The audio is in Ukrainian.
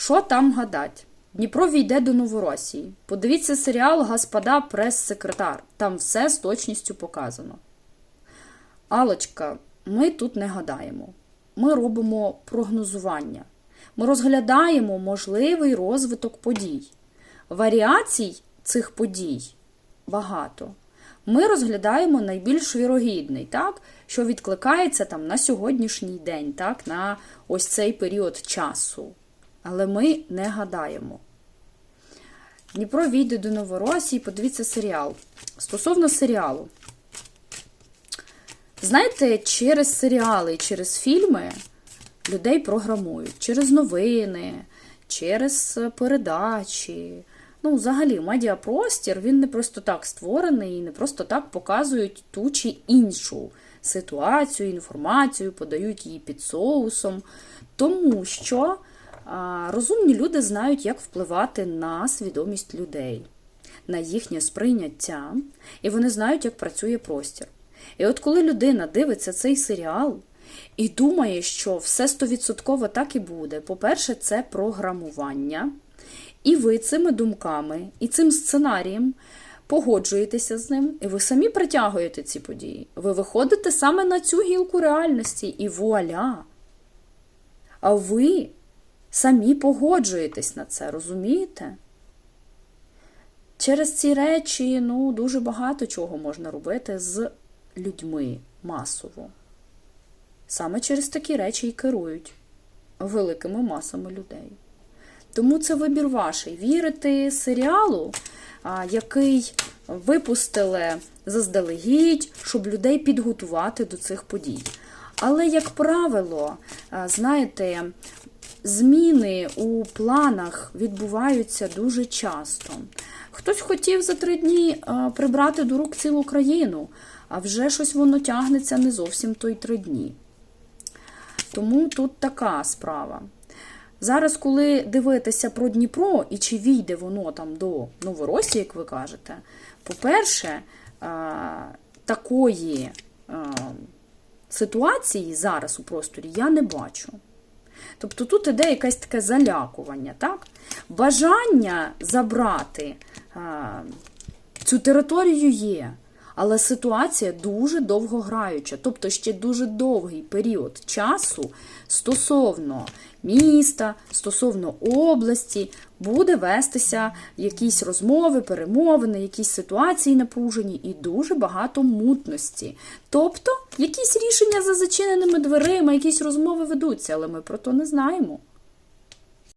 Що там гадать? Дніпро війде до Новоросії. Подивіться серіал Господа прес-секретар. Там все з точністю показано. Алочка, ми тут не гадаємо. Ми робимо прогнозування. Ми розглядаємо можливий розвиток подій. Варіацій цих подій багато. Ми розглядаємо найбільш вірогідний, так, що відкликається там на сьогоднішній день, так, на ось цей період часу. Але ми не гадаємо. Дніпро війде до Новоросії, подивіться серіал. Стосовно серіалу. Знаєте, через серіали через фільми людей програмують через новини, через передачі. Ну, взагалі, медіапростір він не просто так створений і не просто так показують ту чи іншу ситуацію, інформацію, подають її під соусом. Тому що розумні люди знають, як впливати на свідомість людей, на їхнє сприйняття, і вони знають, як працює простір. І от коли людина дивиться цей серіал і думає, що все стовідсотково так і буде, по-перше, це програмування. І ви цими думками і цим сценарієм погоджуєтеся з ним, і ви самі притягуєте ці події. Ви виходите саме на цю гілку реальності, і вуаля. А ви самі погоджуєтесь на це, розумієте? Через ці речі ну, дуже багато чого можна робити з людьми масово. Саме через такі речі і керують великими масами людей. Тому це вибір ваший. Вірити серіалу, який випустили заздалегідь, щоб людей підготувати до цих подій. Але, як правило, знаєте, зміни у планах відбуваються дуже часто. Хтось хотів за три дні прибрати до рук цілу країну, а вже щось воно тягнеться не зовсім той три дні. Тому тут така справа. Зараз, коли дивитися про Дніпро і чи війде воно там до Новоросії, як ви кажете, по-перше, такої ситуації зараз у просторі я не бачу. Тобто тут іде якесь таке залякування, так? Бажання забрати цю територію є. Але ситуація дуже довгограюча, тобто ще дуже довгий період часу стосовно міста, стосовно області, буде вестися якісь розмови, перемовини, якісь ситуації напружені і дуже багато мутності. Тобто, якісь рішення за зачиненими дверима, якісь розмови ведуться, але ми про то не знаємо.